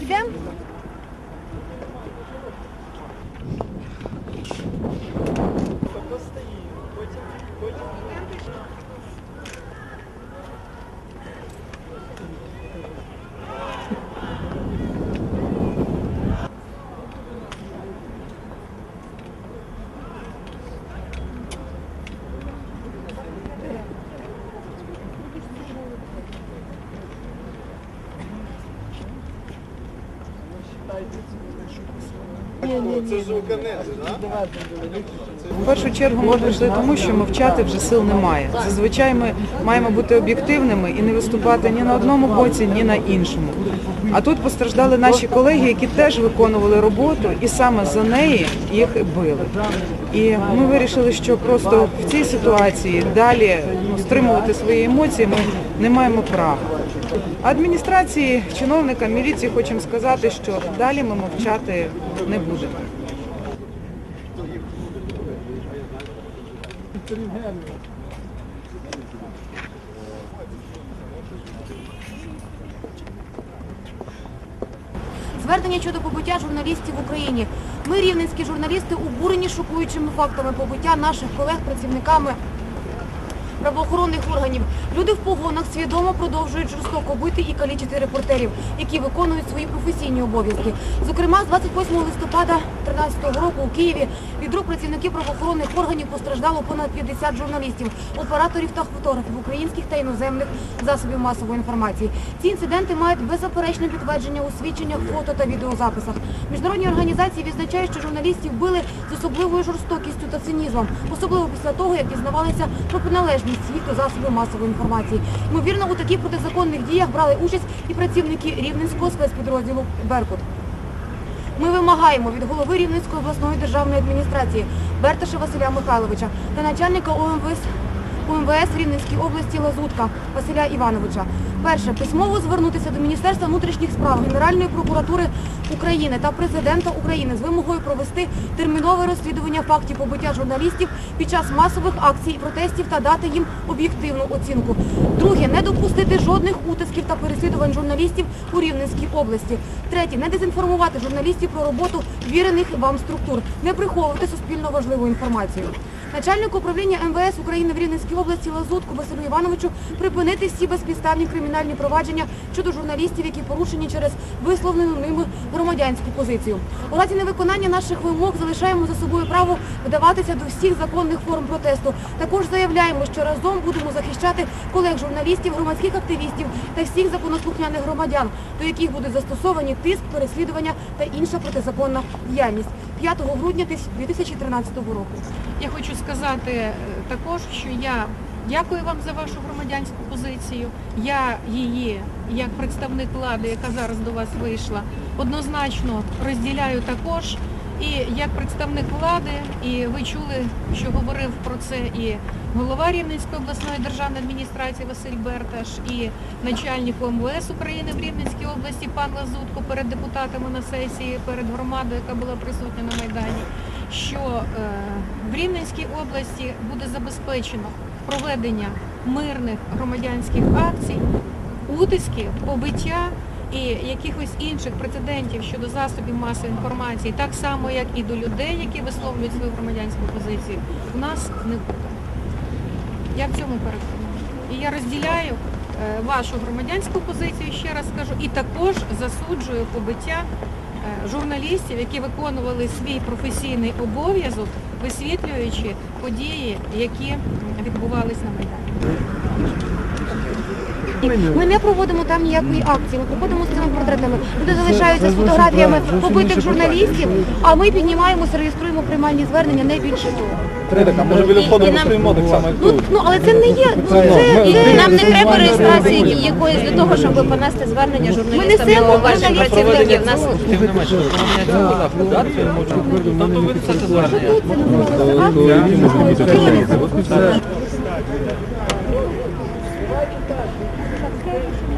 Идем? Хто стоїть? Потім, потім. Йдемо? В першу чергу ми прийшли тому, що мовчати вже сил немає. Зазвичай ми маємо бути об'єктивними і не виступати ні на одному боці, ні на іншому. А тут постраждали наші колеги, які теж виконували роботу, і саме за неї їх били. І ми вирішили, що просто в цій ситуації далі ну, стримувати свої емоції ми не маємо права. Адміністрації, чиновникам, міліції хочемо сказати, що далі ми мовчати не будемо. Звернення щодо побиття журналістів в Україні. Ми, рівненські журналісти, обурені шокуючими фактами побиття наших колег працівниками правоохоронних органів. Люди в погонах свідомо продовжують жорстоко бити і калічити репортерів, які виконують свої професійні обов'язки. Зокрема, з 28 листопада 2013 року у Києві від рук працівників правоохоронних органів постраждало понад 50 журналістів, операторів та фотографів українських та іноземних засобів масової інформації. Ці інциденти мають беззаперечне підтвердження у свідченнях, фото та відеозаписах. Міжнародні організації відзначають, що журналістів били з особливою жорстокістю та цинізмом, особливо після того, як дізнавалися про приналежність їх до засобів масової інформації. Ймовірно, у таких протизаконних діях брали участь і працівники Рівненського спецпідрозділу Беркут. Ми вимагаємо від голови Рівненської обласної державної адміністрації Берташа Василя Михайловича та начальника ОМВС УМВС Рівненській області Лазутка Василя Івановича. Перше, письмово звернутися до Міністерства внутрішніх справ, Генеральної прокуратури України та президента України з вимогою провести термінове розслідування фактів побиття журналістів під час масових акцій і протестів та дати їм об'єктивну оцінку. Друге, не допустити жодних утисків та переслідувань журналістів у Рівненській області. Третє, не дезінформувати журналістів про роботу вірених вам структур, не приховувати суспільно важливу інформацію. Начальнику управління МВС України в Рівненській області Лазутку Василю Івановичу припинити всі безпідставні кримінальні провадження щодо журналістів, які порушені через висловлену ними громадянську позицію. У разі невиконання наших вимог залишаємо за собою право вдаватися до всіх законних форм протесту. Також заявляємо, що разом будемо захищати колег журналістів, громадських активістів та всіх законослухняних громадян, до яких будуть застосовані тиск, переслідування та інша протизаконна діяльність 5 грудня 2013 року. Я хочу сказати е, також, що я дякую вам за вашу громадянську позицію. Я її, як представник влади, яка зараз до вас вийшла, однозначно розділяю також. І як представник влади, і ви чули, що говорив про це і голова Рівненської обласної державної адміністрації Василь Берташ, і начальник ОМВС України в Рівненській області пан Лазутко перед депутатами на сесії, перед громадою, яка була присутня на Майдані що е, в Рівненській області буде забезпечено проведення мирних громадянських акцій, утисків, побиття і якихось інших прецедентів щодо засобів масової інформації, так само як і до людей, які висловлюють свою громадянську позицію, у нас не буде. Я в цьому переконана. І я розділяю е, вашу громадянську позицію, ще раз скажу, і також засуджую побиття е, журналістів, які виконували свій професійний обов'язок, висвітлюючи події, які відбувались на Майдані. Ми не проводимо там ніякої акції. Ми проходимо з цими портретами. Люди залишаються з фотографіями побитих журналістів, а ми піднімаємося, реєструємо приймальні звернення, не більше того. Може біля входу ми стоїмо так само, як Ну, тут? ну але це не є. Ну, це, це, нам не треба реєстрації якоїсь для того, щоб понести звернення Ми журналістам несемо до ваших журналістів. працівників. Нас Тобто ви це звернення. Okay.